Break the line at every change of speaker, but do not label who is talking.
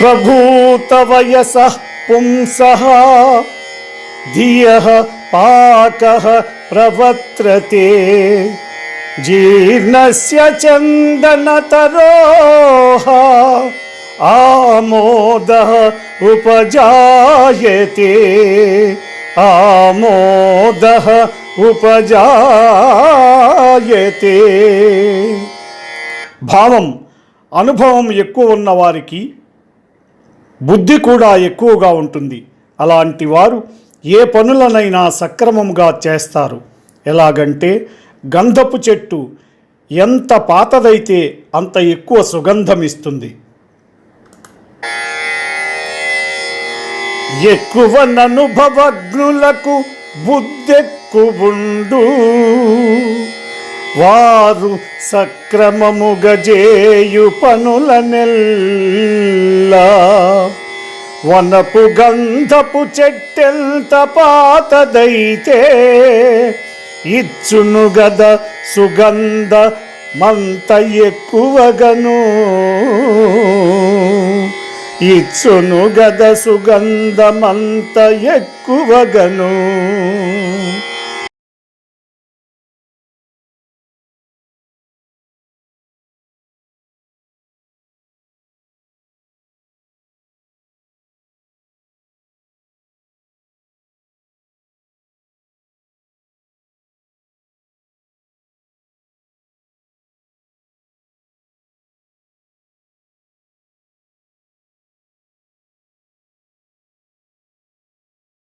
प्रभूतवयसः पुंसः धियः पाकः प्रवर्त्रते जीर्णस्य चन्दनतरोः आमोदः उपजायते आमोदः ఉపజాయతే భావం అనుభవం ఎక్కువ ఉన్న వారికి బుద్ధి కూడా ఎక్కువగా ఉంటుంది. అలాంటి వారు ఏ పనులనైనా సక్రమంగా చేస్తారు. ఎలాగంటే గంధపు చెట్టు ఎంత పాతదైతే అంత ఎక్కువ సుగంధం ఇస్తుంది ఎక్కువ ననుభవజ్ఞులకు బుద్ధెక్కువుండు. వారు సక్రమముగజేయు పనుల నెల్లా వనపు గంధపు చెట్టెంత పాతదైతే ఇచ్చును గద సుగంధ మంత ఎక్కువగను. ఇచ్చును గద సుగంధమంత ఎక్కువగను.